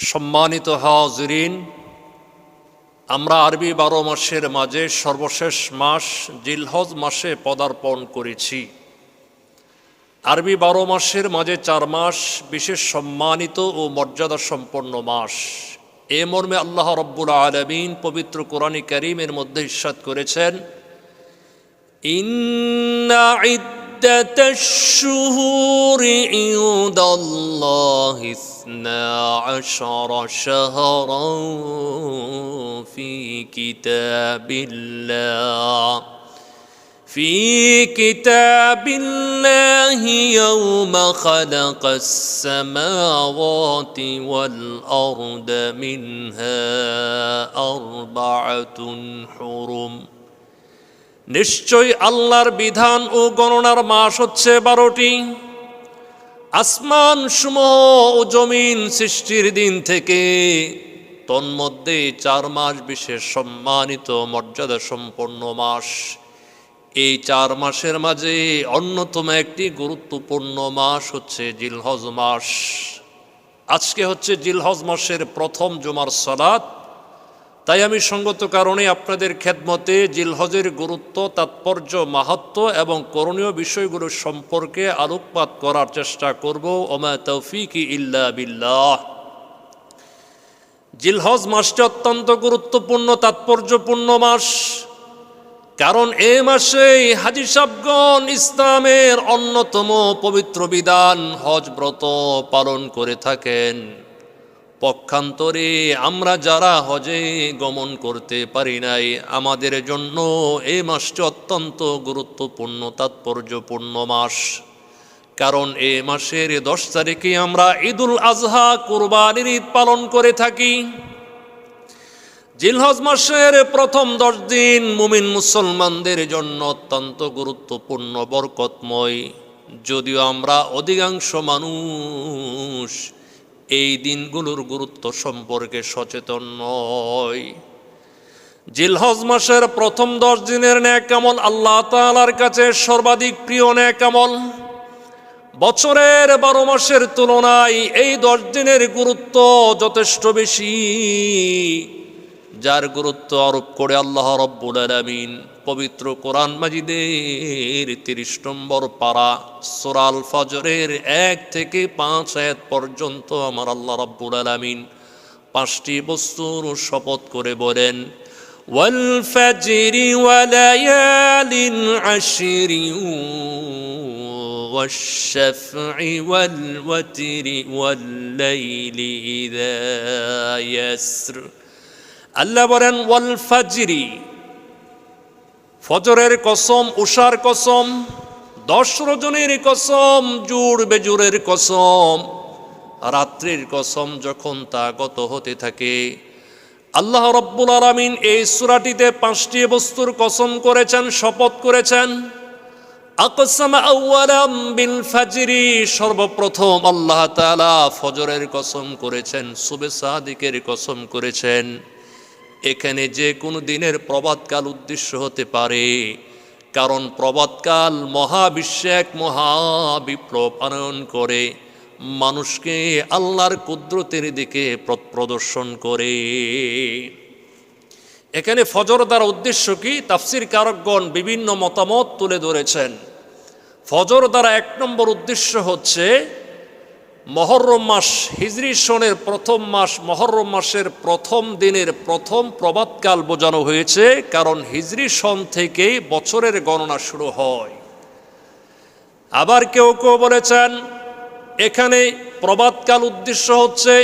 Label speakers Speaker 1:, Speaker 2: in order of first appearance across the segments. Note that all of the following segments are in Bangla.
Speaker 1: সম্মানিত হাজরিন, আমরা আরবি বারো মাসের মাঝে সর্বশেষ মাস জিলহজ মাসে পদার্পণ করেছি। আরবি বারো মাসের মাঝে চার মাস বিশেষ সম্মানিত ও মর্যাদা সম্পন্ন মাস। এ মর্মে আল্লাহ রব্বুল আলমিন পবিত্র কোরআনী করিমের মধ্যে ইস্বাদ করেছেন عدة الشهور عند الله اثنا عشر شهرا في كتاب الله. في كتاب الله يوم خلق السماوات والأرض منها أربعة حرم. নিশ্চয় আল্লাহর বিধান ও গণনার মাস হচ্ছে বারোটি। আসমান সমূহ ও জমিন সৃষ্টির দিন থেকে তন্মধ্যে চার মাস বিশেষ সম্মানিত মর্যাদা সম্পন্ন মাস। এই চার মাসের মাঝে অন্যতম একটি গুরুত্বপূর্ণ মাস হচ্ছে জিলহজ মাস। আজকে হচ্ছে জিলহজ মাসের প্রথম জুমার সালাত। তাই আমি সঙ্গত কারণে আপনাদের খেদমতে জিলহজের গুরুত্ব, তাৎপর্য, মাহাত্ম এবং করণীয় বিষয়গুলো সম্পর্কে আলোকপাত করার চেষ্টা করব। ওমা তৌফিক ইল্লা বিল্লাহ। জিলহজ মাসটি অত্যন্ত গুরুত্বপূর্ণ, তাৎপর্যপূর্ণ মাস। কারণ এ মাসে হাজি সাবগণ ইসলামের অন্যতম পবিত্র বিধান হজ ব্রত পালন করে থাকেন। পক্ষান্তরে আমরা যারা হজে গমন করতে পারি নাই, আমাদের জন্য এই মাসটি অত্যন্ত গুরুত্বপূর্ণ, তাৎপর্যপূর্ণ মাস। কারণ এ মাসের দশ তারিখে আমরা ঈদুল আজহা কুরবানির ঈদ পালন করে থাকি। জিলহজ মাসের প্রথম দশ দিন মুমিন মুসলমানদের জন্য অত্যন্ত গুরুত্বপূর্ণ, বরকতময়। যদিও আমরা অধিকাংশ মানুষ এই দিনগুলোর গুরুত্ব সম্পর্কে সচেতন নয়। জিলহজ মাসের প্রথম দশ দিনের ন্যাকামল আল্লাহ তালার কাছে সর্বাধিক প্রিয় ন্যাকামল। বছরের বারো মাসের তুলনায় এই দশ দিনের গুরুত্ব যথেষ্ট বেশি। যার গুরুত্ব আরোপ করে আল্লাহ রব্বুল আলমিন পবিত্র কোরআন মাজিদের তিরিশ নম্বর পাড়া সোরাল ফজরের এক থেকে পাঁচ আয়াত পর্যন্ত আমার আল্লাহ রব্বুল আলমিন পাঁচটি বস্তুর শপথ করে বলেন والفجر وليال عشر والشفع والوتر والليل إذا يسر আল্লাহ বলেন, ওয়াল ফাজরি ফজরের কসম, উষার কসম, দশ রজনের কসম, জুড় বেজুরের কসম, রাত্রির কসম যখন তা গত হতে থাকে। আল্লাহ রব্বুল আলমিন এই সুরাটিতে পাঁচটি বস্তুর কসম করেছেন, শপথ করেছেন। সর্বপ্রথম আল্লাহ তাআলা ফজরের কসম করেছেন সুবে সাদিকের কসম করেছেন। এখানে যে কোনো দিনের প্রবাদকাল উদ্দেশ্য হতে পারে। কারণ প্রবাদকাল মহাবিশ্বে এক মহাবিপ্লব আনয়ন করে। মানুষকে আল্লাহর কুদরতের দিকে প্রদর্শন করে। এখানে ফজর দ্বারা উদ্দেশ্য কি? তাফসির কারকগণ বিভিন্ন মতামত তুলে ধরেছেন। ফজর দ্বারা এক নম্বর উদ্দেশ্য হচ্ছে মহরম মাস, হিজরি সনের প্রথম মাস, মহরম মাসের প্রথম দিনের প্রথম প্রবাদকাল বোঝানো হয়েছে, কারণ হিজরি সন থেকেই বছরের গণনা শুরু হয়। আবার কেউ কেউ বলেছেন, এখানে প্রবাদকাল উদ্দেশ্য হচ্ছে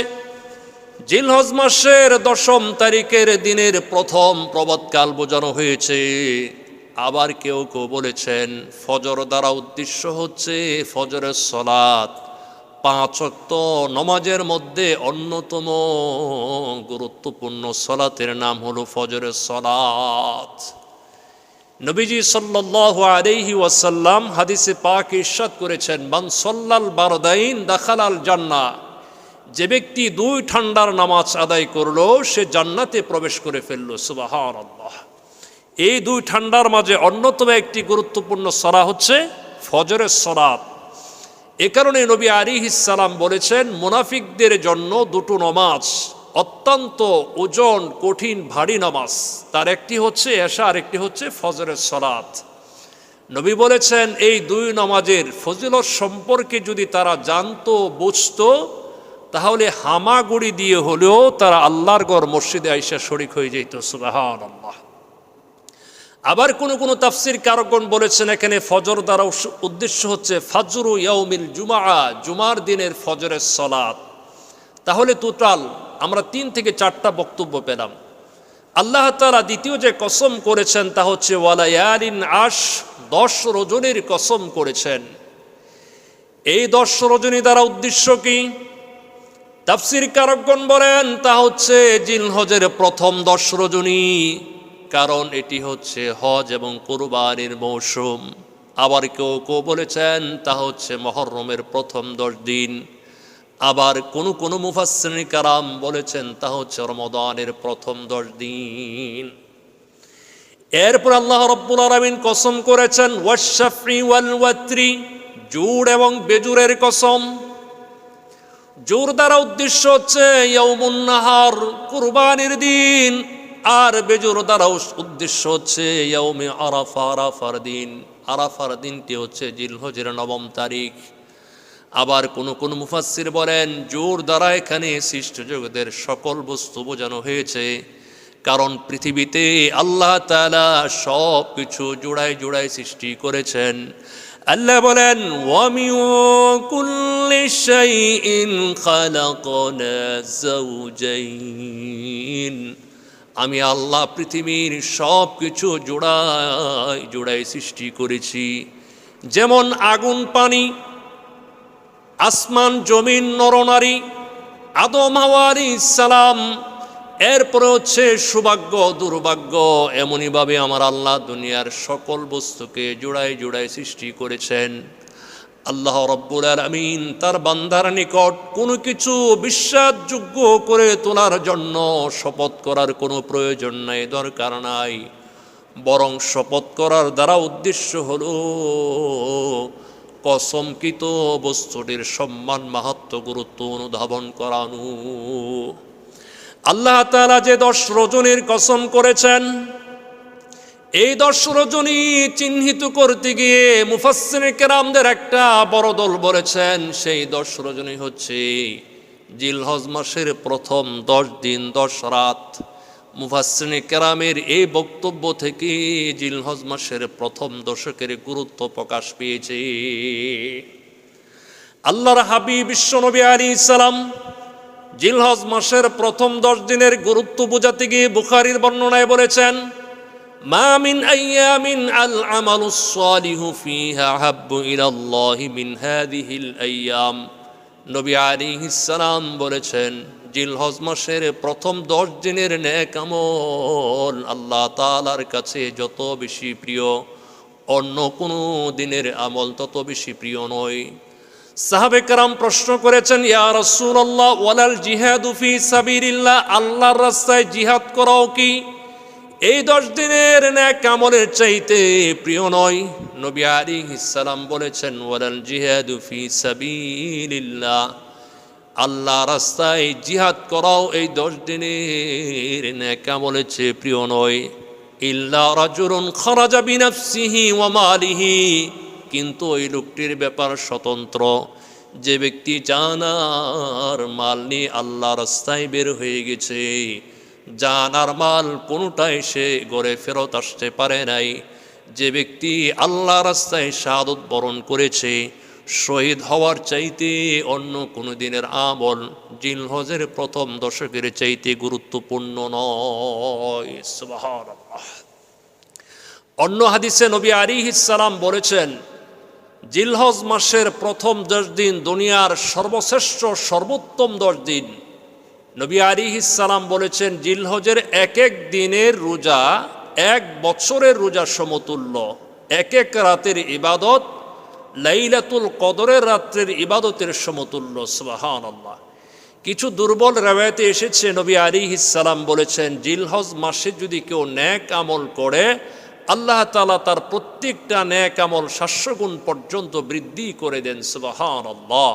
Speaker 1: জিলহজ মাসের দশম তারিখের দিনের প্রথম প্রবাদকাল বোঝানো হয়েছে। আবার কেউ কেউ বলেছেন, ফজর দ্বারা উদ্দেশ্য হচ্ছে ফজরের সলাৎ। পাঁচ অক্ত নমাজের মধ্যে অন্যতম গুরুত্বপূর্ণ সলাতের নাম হলো ফজরের সলাত। নবীজি সাল্লাহ আলাইহি ওয়াসাল্লাম হাদিসে পাক ইরশাদ করেছেন, মান সল্লাল বারদাইন দাখালাল জান্না যে ব্যক্তি দুই ঠান্ডার নামাজ আদায় করল, সে জান্নাতে প্রবেশ করে ফেলল। সুবাহান আল্লাহ এই দুই ঠান্ডার মাঝে অন্যতম একটি গুরুত্বপূর্ণ সরা হচ্ছে ফজরের সরাত এ কারণে নবী আলী ইসালাম বলেছেন, মুনাফিকদের জন্য দুটো নমাজ, অত্যন্ত ওজন, কঠিন, ভারী নামাজ। তার একটি হচ্ছে এশা, আর একটি হচ্ছে ফজরের সলাত। নবী বলেছেন, এই দুই নমাজের ফজিলত সম্পর্কে যদি তারা জানতো, বুঝত, তাহলে হামাগুড়ি দিয়ে হলেও তারা আল্লাহর গড় মসজিদে আইসা শরিক হয়ে যেত সুবাহান আল্লাহ আবার কোনো কোনো তাফসির কারকগণ বলেছেন, এখানে ফজর দ্বারা উদ্দেশ্য হচ্ছে ফাজরু ইয়াউমিল জুমা জুমার দিনের ফজরের সলাত। তাহলে টোটাল আমরা তিন থেকে চারটা বক্তব্য পেলাম। আল্লাহ তাআলা দ্বিতীয় যে কসম করেছেন তা হচ্ছে ওয়ালায়ালিন আশ, দশ রজনীর কসম করেছেন। এই দশ রজনী দ্বারা উদ্দেশ্য কি? তাফসির কারকগণ বলেন, তা হচ্ছে জিল হজের প্রথম দশ রজনী। কারণ এটি হচ্ছে হজ এবং কোরবানির মৌসুম। আবার কেউ কেউ বলেছেন, তা হচ্ছে মহরমের প্রথম দশ দিন। আবার কোন কোন মুফাসসিরিন কারাম বলেছেন, তা হচ্ছে রমদানের প্রথম দশ দিন। এরপর আল্লাহ রব্বুল আলামিন কসম করেছেন ওয়াশাফি ওয়াল ওয়াত্রি জুড় এবং বেজুরের কসম। জোর দ্বারা উদ্দেশ্য হচ্ছে কুরবানির দিন। আর বেজোর দ্বারা উস- উদ্দেশ্য হচ্ছে ইয়ৌমে আরাফা, আরাফার দিন। আরাফার দিনটি হচ্ছে জিলহজের নবম তারিখ। আবার কোন কোন মুফাসসির বলেন, জোর দ্বারা এখানে সৃষ্ট জগতের সকল বস্তু বোঝানো হয়েছে। কারণ পৃথিবীতে আল্লাহ তাআলা সব কিছু জোড়ায় জোড়ায় সৃষ্টি করেছেন। আল্লাহ বলেন ওয়ামি আমি আল্লাহ পৃথিবীর সব কিছু জোড়ায় জোড়ায় সৃষ্টি করেছি। যেমন আগুন, পানি, আসমান, জমিন, নরনারী, আদম হাওয়ারি সালাম, এরপরে হচ্ছে সৌভাগ্য, দুর্ভাগ্য, এমনইভাবে আমার আল্লাহ দুনিয়ার সকল বস্তুকে জোড়ায় জোড়ায় সৃষ্টি করেছেন। আল্লাহ রব্বুল আলমিন তার বান্দার নিকট কোনো কিছু বিশ্বাসযোগ্য করে তোলার জন্য শপথ করার কোনো প্রয়োজন নাই, দরকার নাই। বরং শপথ করার দ্বারা উদ্দেশ্য হল কসমকৃত বস্তুটির সম্মান, মাহাত্ম, গুরুত্ব অনুধাবন করানো। আল্লাহ তাআলা যে দশ রজনীর কসম করেছেন এই দশ রজনী চিহ্নিত করতে গিয়ে মুফাসসির কেরামদের একটা বড় দল বলেছেন, সেই দশ রজনী হচ্ছে জিলহজ মাসের প্রথম দশ দিন, দশ রাত। মুফাসসির কেরামের এই বক্তব্য থেকে জিলহজ মাসের প্রথম দশকের গুরুত্ব প্রকাশ পেয়েছে। আল্লাহর হাবিব বিশ্বনবী আলী ইসালাম জিলহজ মাসের প্রথম দশ দিনের গুরুত্ব বোঝাতে গিয়ে বুখারির বর্ণনায় বলেছেন মা মিন আইয়ামিন আল আমালু সালিহু ফিহা হাব্বু ইলাল্লাহি মিন হাদিহিল আইয়াম। নবী আলাইহিস সালাম বলেছেন, জিলহজ মাসের প্রথম দশ দিনের নেক আমল আল্লাহ তাআলার কাছে যত বেশি প্রিয়, অন্য কোনো দিনের আমল তত বেশি প্রিয় নয়। সাহাবে কারাম প্রশ্ন করেছেন, ইয়া রাসূলুল্লাহ, ওয়ালাল জিহাদু ফি সাবিলিল্লাহ, আল্লাহর রাস্তায় জিহাদ করাও কি? এই দশ দিনের ন্যাক আমলের চাইতে প্রিয় নয়। নবী আলাইহিস সালাম বলেছেন, ওয়ালাল জিহাদু ফি সাবিলিল্লাহ। আল্লাহ রাস্তায় জিহাদ করাও এই দশ দিনের ন্যাক আমলের চেয়ে প্রিয় নয়। ইল্লা রাজুলুন খরাজা বিনাফসিহি ওয়া মালিহি। কিন্তু ওই লোকটির ব্যাপার স্বতন্ত্র। যে ব্যক্তি জানার মাল নিয়ে আল্লাহ রাস্তায় বের হয়ে গেছে জানার মাল কোনোটাই সে গড়ে ফেরত আসতে পারে নাই। যে ব্যক্তি আল্লাহ রাস্তায় শাহাদত বরণ করেছে, শহীদ হওয়ার চাইতে অন্য কোনো দিনের আমল জিলহজের প্রথম দশকের চাইতে গুরুত্বপূর্ণ নয়। অন্য হাদিসে নবী আলিহিস সালাম বলেছেন, জিলহজ মাসের প্রথম দশ দিন দুনিয়ার সর্বশ্রেষ্ঠ, সর্বোত্তম দশ দিন নবী আলিহিস সালাম বলেছেন, জিলহজের এক এক দিনের রোজা এক বছরের রোজা সমতুল্য। এক এক রাতের ইবাদত লাইলাতুল কদরের রাত্রের ইবাদতের সমতুল্য সুবাহান আল্লাহ কিছু দুর্বল রেওয়ায়তে এসেছে, নবী আলী সালাম বলেছেন, জিলহজ মাসে যদি কেউ ন্যাক আমল করে, আল্লাহ তালা তার প্রত্যেকটা ন্যাক আমল সাতশো গুণ পর্যন্ত বৃদ্ধি করে দেন সুবাহান আল্লাহ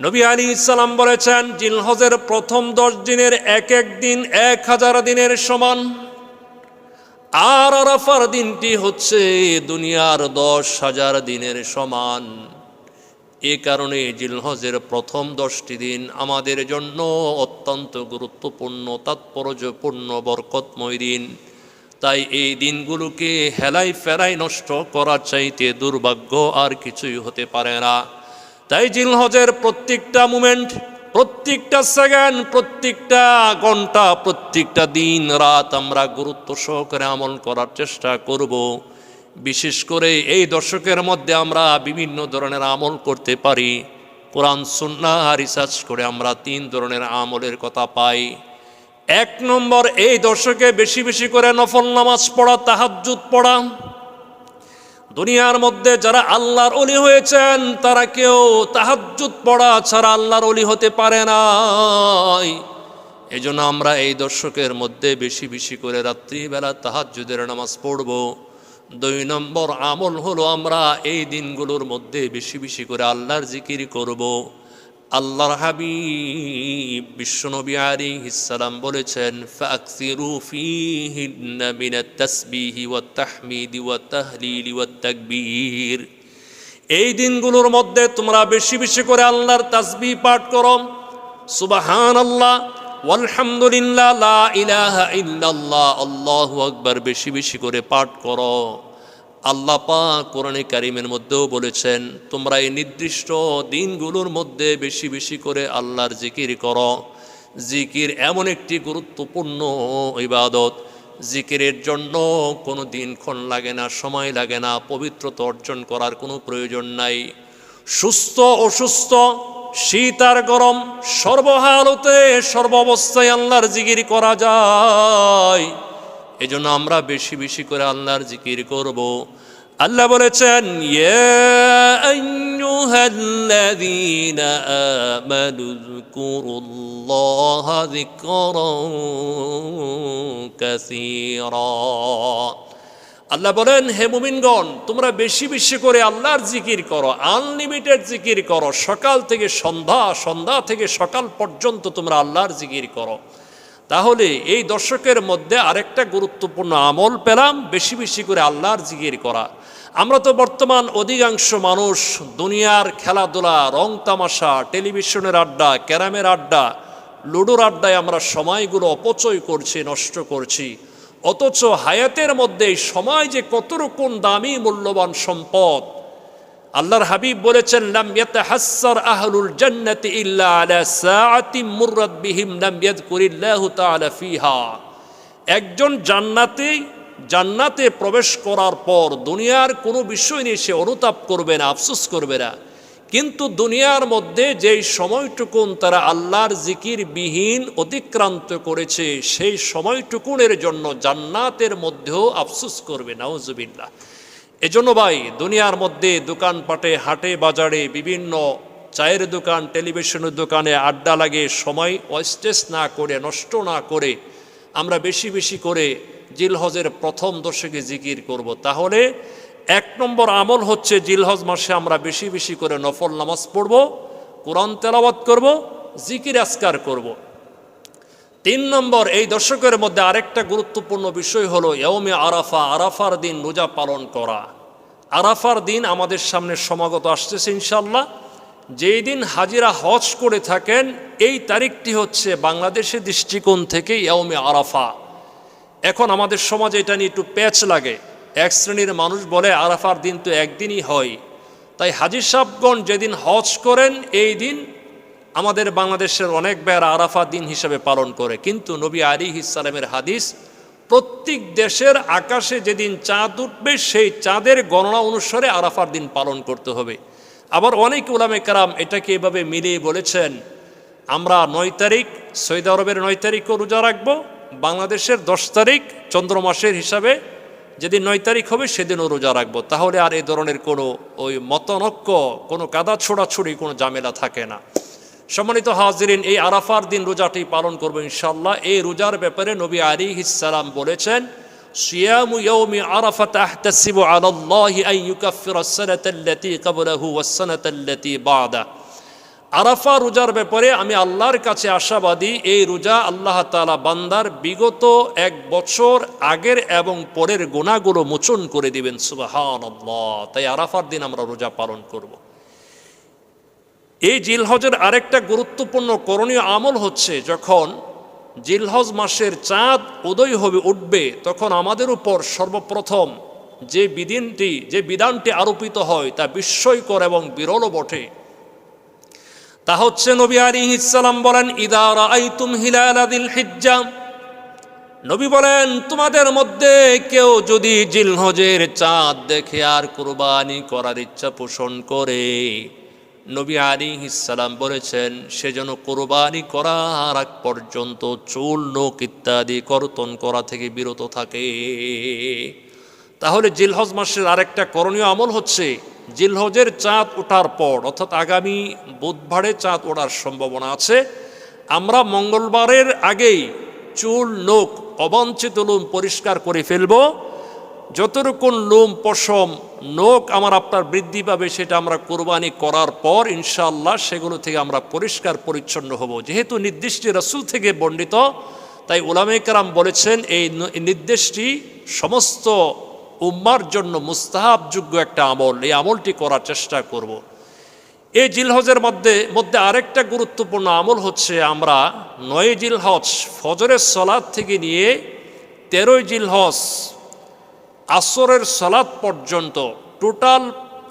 Speaker 1: নবী আলী ইসলাম বলেছেন, জিলহজের প্রথম দশ দিনের এক এক দিন এক হাজার দিনের সমান। আর আরাফার দিনটি হচ্ছে দুনিয়ার দশ হাজার দিনের সমান। এ কারণে জিলহজের প্রথম দশটি দিন আমাদের জন্য অত্যন্ত গুরুত্বপূর্ণ, তাৎপর্যপূর্ণ, বরকতময় দিন। তাই এই দিনগুলোকে হেলাই ফেলাই নষ্ট করার চাইতে দুর্ভাগ্য আর কিছুই হতে পারে না। তাই জিলহজের প্রত্যেকটা মুমেন্ট, প্রত্যেকটা সেকেন্ড, প্রত্যেকটা ঘণ্টা, প্রত্যেকটা দিন, রাত আমরা গুরুত্ব সহকারে আমল করার চেষ্টা করব। বিশেষ করে এই দশকের মধ্যে আমরা বিভিন্ন ধরনের আমল করতে পারি। কোরআন সুন্না রিসার্চ করে আমরা তিন ধরনের আমলের কথা পাই। এক নম্বর, এই দশকে বেশি বেশি করে নফল নামাজ পড়া, তাহাজ্জুদ পড়া। দুনিয়ার মধ্যে যারা আল্লাহর অলি হয়েছেন, তারা কেউ তাহাজুত পড়া ছাড়া আল্লাহর অলি হতে পারে না এই জন্য আমরা এই দর্শকের মধ্যে বেশি বেশি করে রাত্রিবেলা তাহাজুদের নামাজ পড়ব। দুই নম্বর আমল হলো আমরা এই দিনগুলোর মধ্যে বেশি বেশি করে আল্লাহর জিকির করব। আল্লাহর হাবিব বিশ্বনবী আলী ইসালাম বলেছেন, ফাকসিরু তাকবীর। এই দিনগুলোর মধ্যে তোমরা বেশি বেশি করে আল্লাহর তাসবি পাঠ করো। সুবাহান আল্লাহ আলহামদুলিল্লাহ লা ইলাহা ইল্লাল্লাহ, আল্লাহু বেশি বেশি করে পাঠ করো। আল্লাহ পাক কোরআনে কারিমের মধ্যেও বলেছেন, তোমরা এই নির্দিষ্ট দিনগুলোর মধ্যে বেশি বেশি করে আল্লাহর জিকির করো। জিকির এমন একটি গুরুত্বপূর্ণ ইবাদত। জিকিরের জন্য কোনো দিনক্ষণ লাগে না, সময় লাগে না, পবিত্রতা অর্জন করার কোনো প্রয়োজন নাই। সুস্থ, অসুস্থ, শীত আর গরম, সর্বহালতে, সর্বাবস্থায় আল্লাহর জিকির করা যায়। এজন্য আমরা বেশি বেশি করে আল্লাহর জিকির করব। আল্লাহ বলেছেন আল্লাহ বলেন, হে মুমিনগণ, তোমরা বেশি বেশি করে আল্লাহর জিকির করো, আনলিমিটেড জিকির করো। সকাল থেকে সন্ধ্যা সন্ধ্যা থেকে সকাল পর্যন্ত তোমরা আল্লাহর জিকির করো। তাহলে এই দর্শকের মধ্যে আরেকটা গুরুত্বপূর্ণ আমল পেলাম, বেশি বেশি করে আল্লাহর জিকির করা। আমরা তো বর্তমান অধিকাংশ মানুষ দুনিয়ার খেলাধুলা, রং তামাশা, টেলিভিশনের আড্ডা, ক্যারামের আড্ডা, লুডোর আড্ডায় আমরা সময়গুলো অপচয় করছি, নষ্ট করছি। অথচ হায়াতের মধ্যে সময় যে কত রকম দামি, মূল্যবান সম্পদ আল্লাহর হাবিব বলেছেন, লাম ইয়াতাহাসসার আহলুল জান্নাতি ইল্লা আলা সাআতিন মুররাত বিহিম, লাম ইয়াযকুরিল্লাহু তাআলা ফিহা। একজন জান্নাতে জান্নাতে প্রবেশ করার পর দুনিয়ার কোনো বিষয় নিয়ে সে অনুতাপ করবে না, আফসোস করবে না। কিন্তু দুনিয়ার মধ্যে যেই সময়টুকুন তারা আল্লাহর জিকির বিহীন অতিক্রান্ত করেছে, সেই সময়টুকুনের জন্য জান্নাতের মধ্যেও আফসোস করবে, নাউজুবিল্লাহ। এজন্য ভাই, দুনিয়ার মধ্যে দোকানপাটে, হাটে, বাজারে বিভিন্ন চায়ের দোকান, টেলিভিশনের দোকানে আড্ডা লাগে, সময় ওয়েস্টেজ না করে, নষ্ট না করে, আমরা বেশি বেশি করে জিলহজের প্রথম দশকে জিকির করব তাহলে এক নম্বর আমল হচ্ছে জিলহজ মাসে আমরা বেশি বেশি করে নফল নামাজ পড়ব, কোরআন তেলাওয়াত করব, জিকির আসকার করব। তিন নম্বর, এই দর্শকের মধ্যে আরেকটা গুরুত্বপূর্ণ বিষয় হলো ইয়মে আরাফা, আরাফার দিন রোজা পালন করা। আরাফার দিন আমাদের সামনে সমাগত আসতেছে ইনশাল্লাহ যেই দিন হাজিরা হজ করে থাকেন, এই তারিখটি হচ্ছে বাংলাদেশের দৃষ্টিকোণ থেকে ইয়মে আরাফা। এখন আমাদের সমাজে এটা নিয়ে একটু প্যাচ লাগে। এক শ্রেণির মানুষ বলে, আরাফার দিন তো একদিনই হয়। তাই হাজির সাহেবগণ যেদিন হজ করেন, এই দিন আমাদের বাংলাদেশের অনেক বেড়া আরাফা দিন হিসাবে পালন করে। কিন্তু নবী আলী ইসালামের হাদিস, প্রত্যেক দেশের আকাশে যেদিন চাঁদ উঠবে, সেই চাঁদের গণনা অনুসারে আরাফার দিন পালন করতে হবে। আবার অনেক উলামে কারাম এটাকে এভাবে মিলিয়ে বলেছেন, আমরা নয় তারিখ, সৌদি আরবের নয় তারিখও রোজা রাখব, বাংলাদেশের দশ তারিখ চন্দ্র মাসের হিসাবে যেদিন নয় তারিখ হবে, সেদিনও রোজা রাখব। তাহলে আর এই ধরনের কোনো ওই মতনক্য, কোনো কাদা ছোড়াছুড়ি, কোনো ঝামেলা থাকে না। সম্মানিত হাজিরিন, এই আরাফার দিন রোজাটি পালন করব ইনশাল্লাহ এই রোজার ব্যাপারে নবী আলী ইসালাম বলেছেন আরাফা আরাফা রোজার ব্যাপারে আমি আল্লাহর কাছে আশাবাদী, এই রোজা আল্লাহ তালা বান্দার বিগত এক বছর আগের এবং পরের গোনাগুলো মোচন করে দিবেন সুবাহ তাই আরাফার দিন আমরা রোজা পালন করব। এই জিলহজের আরেকটা গুরুত্বপূর্ণ করণীয় আমল হচ্ছে যখন জিলহজ মাসের চাঁদ উদয় হবে, উঠবে, তখন আমাদের উপর সর্বপ্রথম যে বিধানটি যে বিধানটি আরোপিত হয় তা বিস্ময়কর এবং বিরল বটে। তা হচ্ছে নবী আলী ইসালাম বলেন ইদারা আইতুম হিজ্জাম নবী বলেন, তোমাদের মধ্যে কেউ যদি জিলহজের চাঁদ দেখে আর কুরবানি করার ইচ্ছা পোষণ করে নবী আলী ইসালাম বলেছেন, সে যেন কোরবানি করার আগ পর্যন্ত চুল নোক ইত্যাদি কর্তন করা থেকে বিরত থাকে। তাহলে জিলহজ মাসের আরেকটা করণীয় আমল হচ্ছে, জিলহজের চাঁদ ওঠার পর, অর্থাৎ আগামী বুধবারে চাঁদ ওঠার সম্ভাবনা আছে। আমরা মঙ্গলবারের আগেই চুল নোক অবাঞ্ছিত লোম পরিষ্কার করে ফেলব। যতটুকুন লোম পশম নোক আমার আপনার বৃদ্ধি পাবে, সেটা আমরা কোরবানি করার পর ইনশাআল্লাহ সেগুলো থেকে আমরা পরিষ্কার পরিচ্ছন্ন হব যেহেতু নির্দিষ্ট রসুল থেকে বর্ণিত, তাই ওলামে কারাম বলেছেন, এই নির্দেশটি সমস্ত উম্মার জন্য মুস্তাহাবযোগ্য একটা আমল এই আমলটি করার চেষ্টা করব। এই জিলহজের মধ্যে মধ্যে আরেকটা গুরুত্বপূর্ণ আমল হচ্ছে আমরা নয় জিলহজ ফজরের সলাদ থেকে নিয়ে তেরোই জিলহজ আসরের সলাদ পর্যন্ত টোটাল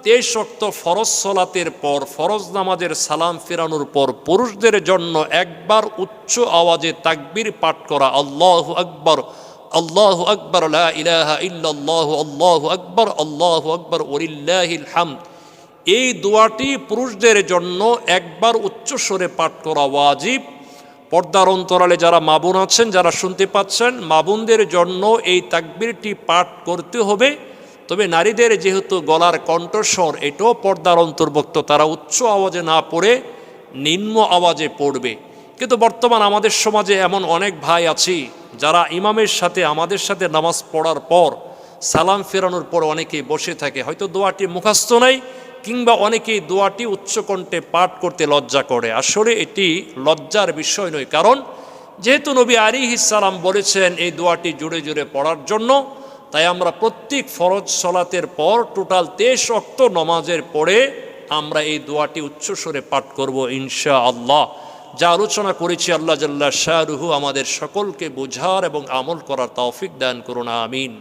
Speaker 1: তেইশ অক্ত ফরজ সলাতের পর, ফরজ নামাজের সালাম ফেরানোর পর পুরুষদের জন্য একবার উচ্চ আওয়াজে তাকবীর পাঠ করা, আল্লাহ আকবর আল্লাহ আকবর ইলাহা ইল্লাল্লাহ, আল্লাহ আকবর আল্লাহ আকবর ওলিল্লাহিল হামদ। এই দোয়াটি পুরুষদের জন্য একবার উচ্চ স্বরে পাঠ করা ওয়াজিব। পর্দার অন্তরালে যারা মাবুন আছেন, যারা শুনতে পাচ্ছেন মাবুনদের জন্য এই তাকবিরটি পাঠ করতে হবে। তবে নারীদের যেহেতু গলার কণ্ঠস্বর, এটাও পর্দার অন্তর্ভুক্ত। তারা উচ্চ আওয়াজে না পড়ে নিম্ন আওয়াজে পড়বে। কিন্তু বর্তমান আমাদের সমাজে এমন অনেক ভাই আছি, যারা ইমামের সাথে, আমাদের সাথে নামাজ পড়ার পর সালাম ফেরানোর পর অনেকেই বসে থাকে। হয়তো দোয়াটি মুখাস্ত নাই কিংবা অনেকেই দোয়াটি উচ্চকণ্ঠে পাঠ করতে লজ্জা করে। আসলে এটি লজ্জার বিষয় নয়, কারণ যেহেতু নবী আলী ইসালাম বলেছেন এই দোয়াটি জুড়ে জুড়ে পড়ার জন্য, তাই আমরা প্রত্যেক ফরজ সলাতের পর টোটাল তেইশ অক্ত নমাজের পরে আমরা এই দোয়াটি উচ্চস্বরে পাঠ করব ইনশা আল্লাহ যা আলোচনা করেছি আল্লাহ জাল্লা শাহরুহু আমাদের সকলকে বোঝার এবং আমল করার তৌফিক দান করুন, আমিন।